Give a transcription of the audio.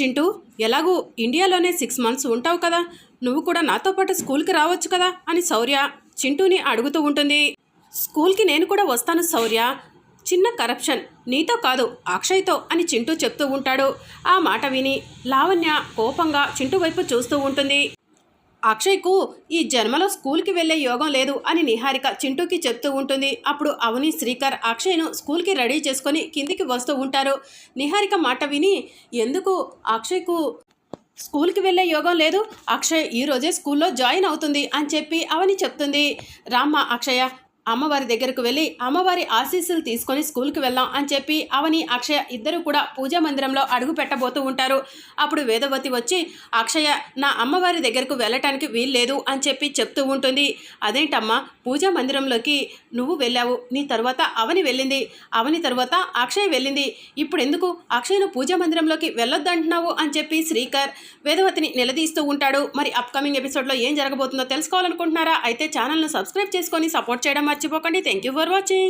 చింటూ ఎలాగూ ఇండియాలోనే six months ఉంటావు కదా నువ్వు కూడా నాతో పాటు స్కూల్కి రావచ్చు కదా అని శౌర్య చింటూని అడుగుతూ ఉంటుంది. స్కూల్కి నేను కూడా వస్తాను శౌర్య. చిన్న కరప్షన్ నీతో కాదు అక్షయ్తో అని చింటూ చెప్తూ ఉంటాడు. ఆ మాట విని లావణ్య కోపంగా చింటూ వైపు చూస్తూ ఉంటుంది. అక్షయ్కు ఈ జన్మలో స్కూల్కి వెళ్ళే యోగం లేదు అని నిహారిక చింటూకి చెప్తూ ఉంటుంది. అప్పుడు అవని శ్రీకర్ అక్షయ్ను స్కూల్కి రెడీ చేసుకొని కిందికి వస్తూ ఉంటారు. నిహారిక మాట విని ఎందుకు? అక్షయ్కు స్కూల్కి వెళ్ళే యోగం లేదు. అక్షయ్ ఈ రోజే స్కూల్లో జాయిన్ అవుతుంది అని చెప్పి అవని చెప్తుంది. రామ్మ అక్షయ అమ్మవారి దగ్గరకు వెళ్ళి అమ్మవారి ఆశీస్సులు తీసుకొని స్కూల్కి వెళ్దాం అని చెప్పి అవని అక్షయ ఇద్దరు కూడా పూజా మందిరంలో అడుగు పెట్టబోతూ ఉంటారు. అప్పుడు వేదవతి వచ్చి అక్షయ నా అమ్మవారి దగ్గరకు వెళ్ళటానికి వీల్లేదు అని చెప్పి చెప్తూ ఉంటుంది. అదేంటమ్మా పూజా మందిరంలోకి నువ్వు వెళ్ళావు నీ తర్వాత అవని వెళ్ళింది. అవని తర్వాత అక్షయ్ వెళ్ళింది. ఇప్పుడు ఎందుకు అక్షయ్ను పూజా మందిరంలోకి వెళ్ళొద్దంటున్నావు అని చెప్పి శ్రీకర్ వేదవతిని నిలదీస్తూ ఉంటాడు. మరి అప్కమింగ్ ఎపిసోడ్లో ఏం జరగబోతుందో తెలుసుకోవాలనుకుంటున్నారా? అయితే ఛానల్ను సబ్స్క్రైబ్ చేసుకొని సపోర్ట్ చేయడం మర్చిపోకండి. Thank you for watching